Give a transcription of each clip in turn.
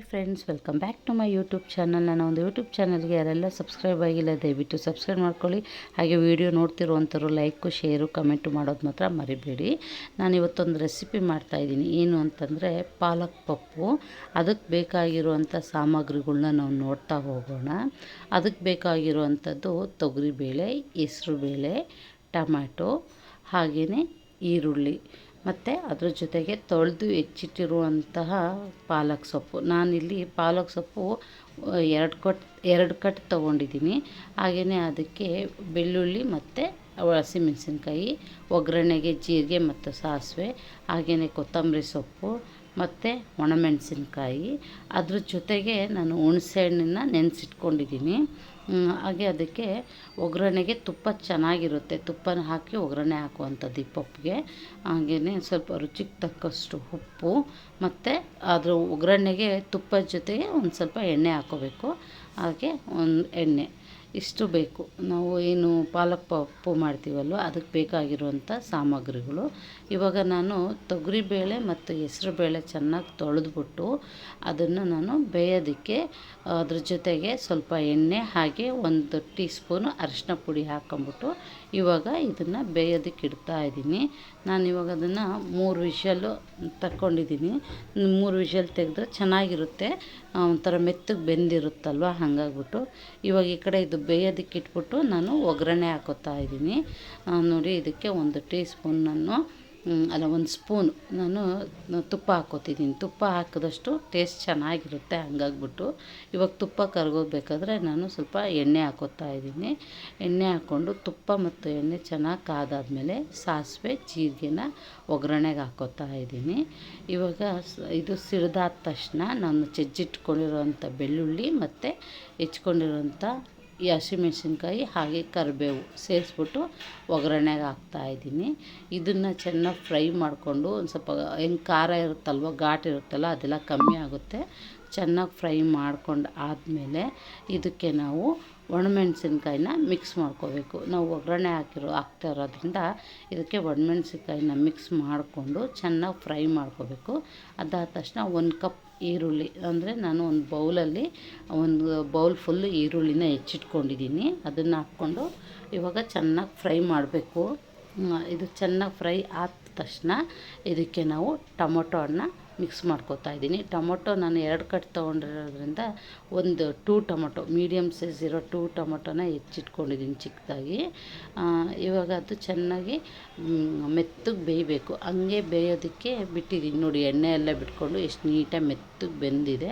Hi friends welcome back to my YouTube channel ನನ್ನ ಒಂದು YouTube ಚಾನಲ್ಗೆ ಯಾರೆಲ್ಲ ಸಬ್ಸ್ಕ್ರೈಬ್ ಆಗಿಲ್ಲ, ದಯವಿಟ್ಟು ಸಬ್ಸ್ಕ್ರೈಬ್ ಮಾಡ್ಕೊಳ್ಳಿ. ಹಾಗೆ ವಿಡಿಯೋ ನೋಡ್ತಿರುವಂಥವ್ರು ಲೈಕು ಶೇರು ಕಮೆಂಟು ಮಾಡೋದು ಮಾತ್ರ ಮರಿಬೇಡಿ. ನಾನು ಇವತ್ತೊಂದು ರೆಸಿಪಿ ಮಾಡ್ತಾಯಿದ್ದೀನಿ ಏನು ಅಂತಂದರೆ ಪಾಲಕ್ ಪಪ್ಪು. ಅದಕ್ಕೆ ಬೇಕಾಗಿರುವಂಥ ಸಾಮಗ್ರಿಗಳನ್ನ ನಾವು ನೋಡ್ತಾ ಹೋಗೋಣ. ಅದಕ್ಕೆ ಬೇಕಾಗಿರುವಂಥದ್ದು ತೊಗರಿಬೇಳೆ, ಹೆಸ್ರುಬೇಳೆ ಟೊಮ್ಯಾಟೊ ಹಾಗೆಯೇ ಈರುಳ್ಳಿ. ಮತ್ತು ಅದ್ರ ಜೊತೆಗೆ ತೊಳೆದು ಹೆಚ್ಚಿಟ್ಟಿರುವಂತಹ ಪಾಲಕ್ ಸೊಪ್ಪು. ನಾನಿಲ್ಲಿ ಪಾಲಕ್ ಸೊಪ್ಪು ಎರಡು ಕಟ್ ಎರಡು ಕಟ್ ತೊಗೊಂಡಿದ್ದೀನಿ. ಹಾಗೆಯೇ ಅದಕ್ಕೆ ಬೆಳ್ಳುಳ್ಳಿ ಮತ್ತು ಹಸಿಮೆಣಸಿನ್ಕಾಯಿ, ಒಗ್ಗರಣೆಗೆ ಜೀರಿಗೆ ಮತ್ತು ಸಾಸಿವೆ ಹಾಗೆಯೇ ಕೊತ್ತಂಬರಿ ಸೊಪ್ಪು ಮತ್ತು ಒಣಮೆಣಸಿನ್ಕಾಯಿ. ಅದ್ರ ಜೊತೆಗೆ ನಾನು ಹುಣಸೆ ಹಣ್ಣನ್ನು ನೆನೆಸಿಟ್ಕೊಂಡಿದ್ದೀನಿ. ಹಾಗೆ ಅದಕ್ಕೆ ಒಗ್ಗರಣೆಗೆ ತುಪ್ಪ ಚೆನ್ನಾಗಿರುತ್ತೆ. ತುಪ್ಪನ ಹಾಕಿ ಒಗ್ಗರಣೆ ಹಾಕುವಂಥದ್ದು ಈ ಪಪ್ಪಿಗೆ. ಹಾಗೆಯೇ ಸ್ವಲ್ಪ ರುಚಿಗೆ ತಕ್ಕಷ್ಟು ಉಪ್ಪು ಮತ್ತು ಅದ್ರ ಒಗ್ಗರಣೆಗೆ ತುಪ್ಪದ ಜೊತೆಗೆ ಒಂದು ಸ್ವಲ್ಪ ಎಣ್ಣೆ ಹಾಕ್ಕೋಬೇಕು ಹಾಗೆ ಒಂದು ಎಣ್ಣೆ. ಇಷ್ಟು ಬೇಕು. ನಾವು ಏನು ಪಾಲಕ್ ಪಪ್ಪು ಮಾಡ್ತೀವಲ್ವ, ಅದಕ್ಕೆ ಬೇಕಾಗಿರುವಂಥ ಸಾಮಗ್ರಿಗಳು. ಇವಾಗ ನಾನು ತೊಗರಿಬೇಳೆ ಮತ್ತು ಹೆಸ್ರುಬೇಳೆ ಚೆನ್ನಾಗಿ ತೊಳೆದ್ಬಿಟ್ಟು ಅದನ್ನು ನಾನು ಬೇಯೋದಕ್ಕೆ, ಅದ್ರ ಜೊತೆಗೆ ಸ್ವಲ್ಪ ಎಣ್ಣೆ ಹಾಗೆ ಒಂದು ಟೀ ಸ್ಪೂನು ಅರಿಶಿನ ಪುಡಿ ಹಾಕ್ಕೊಂಬಿಟ್ಟು ಇವಾಗ ಇದನ್ನು ಬೇಯೋದಕ್ಕೆ ಇಡ್ತಾ ಇದ್ದೀನಿ. ನಾನು ಇವಾಗ ಅದನ್ನು ಮೂರು ವಿಷಲ್ಲು ತಕ್ಕೊಂಡಿದ್ದೀನಿ. ಮೂರು ವಿಷಲ್ ತೆಗೆದ್ರೆ ಚೆನ್ನಾಗಿರುತ್ತೆ. ಒಂಥರ ಮೆತ್ತಗೆ ಬೆಂದಿರುತ್ತಲ್ವ? ಹಾಗಾಗ್ಬಿಟ್ಟು ಇವಾಗ ಈ ಕಡೆ ಇದು ಬೇಯೋದಕ್ಕೆ ಇಟ್ಬಿಟ್ಟು ನಾನು ಒಗ್ಗರಣೆ ಹಾಕೋತಾ ಇದ್ದೀನಿ. ನೋಡಿ ಇದಕ್ಕೆ ಒಂದು ಟೀ ಸ್ಪೂನ್ ನಾನು ಅಲ್ಲ, ಒಂದು ಸ್ಪೂನ್ ನಾನು ತುಪ್ಪ ಹಾಕ್ಕೋತಿದ್ದೀನಿ ತುಪ್ಪ ಹಾಕಿದಷ್ಟು ಟೇಸ್ಟ್ ಚೆನ್ನಾಗಿರುತ್ತೆ, ಹಂಗಾಗ್ಬಿಟ್ಟು. ಇವಾಗ ತುಪ್ಪ ಕರ್ಗೋಗ್ಬೇಕಾದ್ರೆ ನಾನು ಸ್ವಲ್ಪ ಎಣ್ಣೆ ಹಾಕೋತಾ ಇದ್ದೀನಿ. ಎಣ್ಣೆ ಹಾಕ್ಕೊಂಡು ತುಪ್ಪ ಮತ್ತು ಎಣ್ಣೆ ಚೆನ್ನಾಗಿ ಕಾದಾದಮೇಲೆ ಸಾಸಿವೆ, ಜೀರಿಗೆನ ಒಗ್ಗರಣೆಗೆ ಹಾಕೋತಾ ಇದ್ದೀನಿ. ಇವಾಗ ಇದು ಸಿಡ್ದಾದ ತಕ್ಷಣ ನಾನು ಜಜ್ಜಿಟ್ಕೊಂಡಿರೋಂಥ ಬೆಳ್ಳುಳ್ಳಿ ಮತ್ತು ಹೆಚ್ಕೊಂಡಿರೋಂಥ ಈ ಹಸಿಮೆಣ್ಸಿನ್ಕಾಯಿ ಹಾಗೆ ಕರಿಬೇವು ಸೇರಿಸ್ಬಿಟ್ಟು ಒಗ್ಗರಣೆಗೆ ಹಾಕ್ತಾಯಿದ್ದೀನಿ ಇದನ್ನು ಚೆನ್ನಾಗಿ ಫ್ರೈ ಮಾಡಿಕೊಂಡು ಒಂದು ಸ್ವಲ್ಪ ಹೆಂಗೆ ಖಾರ ಇರುತ್ತಲ್ವ, ಘಾಟ್ ಇರುತ್ತಲ್ಲ, ಅದೆಲ್ಲ ಕಮ್ಮಿ ಆಗುತ್ತೆ. ಚೆನ್ನಾಗಿ ಫ್ರೈ ಮಾಡ್ಕೊಂಡು ಆದಮೇಲೆ ಇದಕ್ಕೆ ನಾವು ಒಣಮೆಣಸಿನ್ಕಾಯಿನ ಮಿಕ್ಸ್ ಮಾಡ್ಕೋಬೇಕು. ನಾವು ಒಗ್ಗರಣೆ ಹಾಕಿರೋ, ಹಾಕ್ತಾ ಇರೋದ್ರಿಂದ ಇದಕ್ಕೆ ಒಣಮೆಣಸಿನ್ಕಾಯಿನ ಮಿಕ್ಸ್ ಮಾಡಿಕೊಂಡು ಚೆನ್ನಾಗಿ ಫ್ರೈ ಮಾಡ್ಕೋಬೇಕು. ಅದಾದ ತಕ್ಷಣ ಒಂದು ಕಪ್ ಈರುಳ್ಳಿ. ಅಂದರೆ ನಾನು ಒಂದು ಬೌಲಲ್ಲಿ ಒಂದು ಬೌಲ್ ಫುಲ್ಲು ಈರುಳ್ಳಿನ ಹೆಚ್ಚಿಟ್ಕೊಂಡಿದ್ದೀನಿ. ಅದನ್ನು ಹಾಕ್ಕೊಂಡು ಇವಾಗ ಚೆನ್ನಾಗಿ ಫ್ರೈ ಮಾಡಬೇಕು. ಇದು ಚೆನ್ನಾಗಿ ಫ್ರೈ ಆದ ತಕ್ಷಣ ಇದಕ್ಕೆ ನಾವು ಟೊಮೊಟೊ ಹಣ್ಣು ಮಿಕ್ಸ್ ಮಾಡ್ಕೋತಾ ಇದ್ದೀನಿ. ಟೊಮೊಟೊ ನಾನು ಎರಡು ಕಟ್ ತೊಗೊಂಡಿರೋದ್ರಿಂದ ಒಂದು ಟೂ ಟೊಮೊಟೊ ಮೀಡಿಯಮ್ ಸೈಜ್ ಇರೋ ಟೂ ಟೊಮೊಟೊನ ಹೆಚ್ಚಿಟ್ಕೊಂಡಿದ್ದೀನಿ ಚಿಕ್ಕದಾಗಿ. ಇವಾಗ ಅದು ಚೆನ್ನಾಗಿ ಮೆತ್ತಗೆ ಬೇಯಬೇಕು. ಹಂಗೆ ಬೇಯೋದಕ್ಕೆ ಬಿಟ್ಟಿದ್ದೀನಿ. ನೋಡಿ, ಎಣ್ಣೆ ಎಲ್ಲ ಬಿಟ್ಕೊಂಡು ಎಷ್ಟು ನೀಟಾಗಿ ಮೆತ್ತಗೆ ಬೆಂದಿದೆ.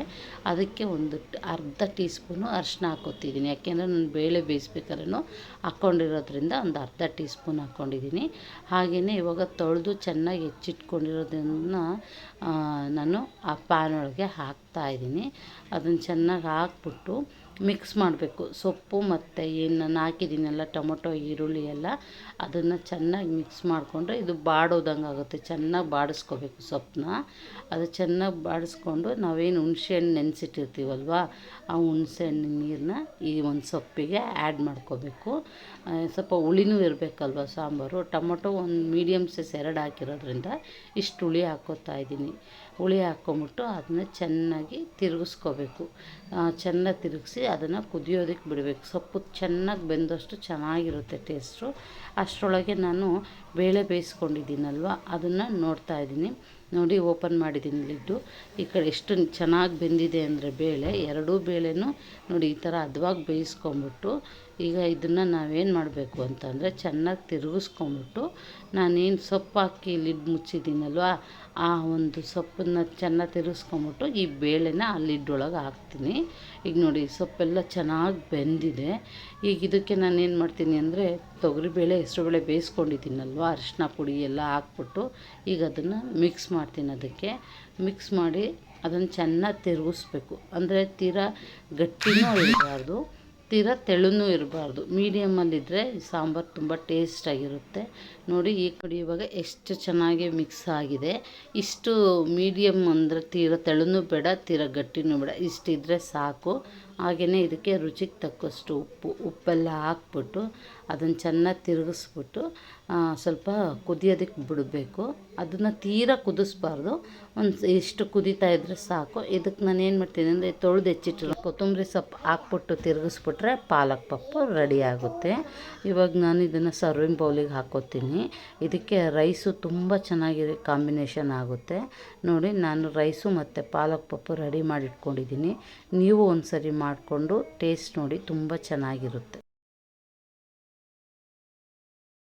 ಅದಕ್ಕೆ ಒಂದು ಅರ್ಧ ಟೀ ಸ್ಪೂನು ಅರಿಶಿನ ಹಾಕೋತಿದ್ದೀನಿ ಯಾಕೆಂದರೆ ನಾನು ಬೇಳೆ ಬೇಯಿಸ್ಬೇಕಾದ್ರೂ ಹಾಕ್ಕೊಂಡಿರೋದ್ರಿಂದ ಒಂದು ಅರ್ಧ ಟೀ ಸ್ಪೂನ್ ಹಾಕ್ಕೊಂಡಿದ್ದೀನಿ. ಹಾಗೆಯೇ ಇವಾಗ ತೊಳೆದು ಚೆನ್ನಾಗಿ ಹೆಚ್ಚಿಟ್ಕೊಂಡಿರೋದನ್ನು ನಾನು ಆ ಪ್ಯಾನ್ ಒಳಗೆ ಹಾಕ್ತಾಯಿದ್ದೀನಿ ಅದನ್ನು ಚೆನ್ನಾಗಿ ಹಾಕ್ಬಿಟ್ಟು ಮಿಕ್ಸ್ ಮಾಡಬೇಕು. ಸೊಪ್ಪು ಮತ್ತು ಏನು ನಾನು ಹಾಕಿದ್ದೀನಲ್ಲ, ಟೊಮೊಟೊ, ಈರುಳ್ಳಿ ಎಲ್ಲ, ಅದನ್ನು ಚೆನ್ನಾಗಿ ಮಿಕ್ಸ್ ಮಾಡಿಕೊಂಡ್ರೆ ಇದು ಬಾಡೋದಂಗೆ ಆಗುತ್ತೆ. ಚೆನ್ನಾಗಿ ಬಾಡಿಸ್ಕೋಬೇಕು ಸೊಪ್ಪನ್ನ ಅದು ಚೆನ್ನಾಗಿ ಬಾಡಿಸ್ಕೊಂಡು ನಾವೇನು ಹುಣ್ಸೆ ಹಣ್ಣು ನೆನೆಸಿಟ್ಟಿರ್ತೀವಲ್ವ, ಆ ಹುಣ್ಸೆ ಹಣ್ಣಿನ ನೀರನ್ನ ಈ ಒಂದು ಸೊಪ್ಪಿಗೆ ಆ್ಯಡ್ ಮಾಡ್ಕೋಬೇಕು. ಸ್ವಲ್ಪ ಹುಳಿನೂ ಇರಬೇಕಲ್ವ ಸಾಂಬಾರು. ಟೊಮೊಟೊ ಒಂದು ಮೀಡಿಯಮ್ ಸೈಸ್ ಎರಡು ಹಾಕಿರೋದ್ರಿಂದ ಇಷ್ಟು ಹುಳಿ ಹಾಕೋತಾ ಇದ್ದೀನಿ. ಹುಳಿ ಹಾಕ್ಕೊಂಬಿಟ್ಟು ಅದನ್ನ ಚೆನ್ನಾಗಿ ತಿರುಗಿಸ್ಕೋಬೇಕು. ಚೆನ್ನಾಗಿ ತಿರುಗಿಸಿ ಅದನ್ನು ಕುದಿಯೋದಕ್ಕೆ ಬಿಡಬೇಕು. ಸೊಪ್ಪು ಚೆನ್ನಾಗಿ ಬೆಂದಷ್ಟು ಚೆನ್ನಾಗಿರುತ್ತೆ ಟೇಸ್ಟು ಅಷ್ಟರೊಳಗೆ ನಾನು ಬೇಳೆ ಬೇಯಿಸ್ಕೊಂಡಿದ್ದೀನಲ್ವ? ಅದನ್ನು ನೋಡ್ತಾಯಿದ್ದೀನಿ ನೋಡಿ ಓಪನ್ ಮಾಡಿದ್ದೀನಿ ಲಿಡ್ಡು ಈ ಕಡೆ ಎಷ್ಟು ಚೆನ್ನಾಗಿ ಬೆಂದಿದೆ ಅಂದರೆ ಬೇಳೆ. ಎರಡೂ ಬೇಳೆನೂ ನೋಡಿ ಈ ಥರ ಹದವಾಗಿ ಬೇಯಿಸ್ಕೊಂಬಿಟ್ಟು ಈಗ ಇದನ್ನು ನಾವೇನು ಮಾಡಬೇಕು ಅಂತಂದರೆ ಚೆನ್ನಾಗಿ ತಿರುಗಿಸ್ಕೊಂಬಿಟ್ಟು ನಾನೇನು ಸೊಪ್ಪು ಹಾಕಿ ಲಿಡ್ ಮುಚ್ಚಿದ್ದೀನಲ್ವ, ಆ ಒಂದು ಸೊಪ್ಪನ್ನು ಚೆನ್ನಾಗಿ ತಿರುಗಿಸ್ಕೊಂಬಿಟ್ಟು ಈ ಬೇಳೆನ ಆ ಲಿಡ್ ಒಳಗೆ ಹಾಕ್ತೀನಿ. ಈಗ ನೋಡಿ ಸೊಪ್ಪೆಲ್ಲ ಚೆನ್ನಾಗಿ ಬೆಂದಿದೆ. ಈಗ ಇದಕ್ಕೆ ನಾನು ಏನು ಮಾಡ್ತೀನಿ ಅಂದರೆ ತೊಗರಿಬೇಳೆ, ಹೆಸರುಬೇಳೆ ಬೇಯಿಸ್ಕೊಂಡಿದ್ದೀನಲ್ವ ಅರಿಶಿನ ಪುಡಿ ಎಲ್ಲ ಹಾಕ್ಬಿಟ್ಟು ಈಗ ಅದನ್ನು ಮಿಕ್ಸ್ ಮಾಡ್ತೀನಿ ಅದಕ್ಕೆ. ಮಿಕ್ಸ್ ಮಾಡಿ ಅದನ್ನು ಚೆನ್ನಾಗಿ ತಿರುಗಿಸ್ಬೇಕು. ಅಂದರೆ ತೀರಾ ಗಟ್ಟಿನೂ ಇರಬಾರ್ದು, ತೀರಾ ತೆಳುನೂ ಇರಬಾರ್ದು. ಮೀಡಿಯಮ್ಮಲ್ಲಿದ್ದರೆ ಸಾಂಬಾರು ತುಂಬ ಟೇಸ್ಟಾಗಿರುತ್ತೆ ನೋಡಿ ಈ ಕಡೆ ಇವಾಗ ಎಷ್ಟು ಚೆನ್ನಾಗಿ ಮಿಕ್ಸ್ ಆಗಿದೆ. ಇಷ್ಟು ಮೀಡಿಯಮ್ ಅಂದರೆ ತೀರಾ ತೆಳುನೂ ಬೇಡ, ತೀರಾ ಗಟ್ಟಿನೂ ಬೇಡ. ಇಷ್ಟಿದ್ರೆ ಸಾಕು. ಹಾಗೆಯೇ ಇದಕ್ಕೆ ರುಚಿಗೆ ತಕ್ಕಷ್ಟು ಉಪ್ಪು, ಉಪ್ಪೆಲ್ಲ ಹಾಕ್ಬಿಟ್ಟು ಅದನ್ನು ಚೆನ್ನಾಗಿ ತಿರುಗಿಸ್ಬಿಟ್ಟು ಸ್ವಲ್ಪ ಕುದಿಯೋದಕ್ಕೆ ಬಿಡಬೇಕು. ಅದನ್ನು ತೀರಾ ಕುದಿಸ್ಬಾರ್ದು. ಒಂದು ಇಷ್ಟು ಕುದೀತಾ ಇದ್ದರೆ ಸಾಕು. ಇದಕ್ಕೆ ನಾನು ಏನು ಮಾಡ್ತೀನಿ ಅಂದರೆ ತೊಳೆದು ಹೆಚ್ಚಿಟ್ಟು ಕೊತ್ತಂಬರಿ ಸೊಪ್ಪು ಹಾಕ್ಬಿಟ್ಟು ತಿರುಗಿಸ್ಬಿಟ್ರೆ ಪಾಲಕ್ ಪಪ್ಪು ರೆಡಿ ಆಗುತ್ತೆ. ಇವಾಗ ನಾನು ಇದನ್ನು ಸರ್ವಿಂಗ್ ಬೌಲಿಗೆ ಹಾಕೋತೀನಿ. ಇದಕ್ಕೆ ರೈಸು ತುಂಬ ಚೆನ್ನಾಗಿ ಕಾಂಬಿನೇಷನ್ ಆಗುತ್ತೆ. ನೋಡಿ, ನಾನು ರೈಸು ಮತ್ತು ಪಾಲಕ್ ಪಪ್ಪು ರೆಡಿ ಮಾಡಿಟ್ಕೊಂಡಿದ್ದೀನಿ. ನೀವು ಒಂದು ಸರಿ ಮಾಡಿಕೊಂಡು ಟೇಸ್ಟ್ ನೋಡಿ ತುಂಬ ಚೆನ್ನಾಗಿರುತ್ತೆ.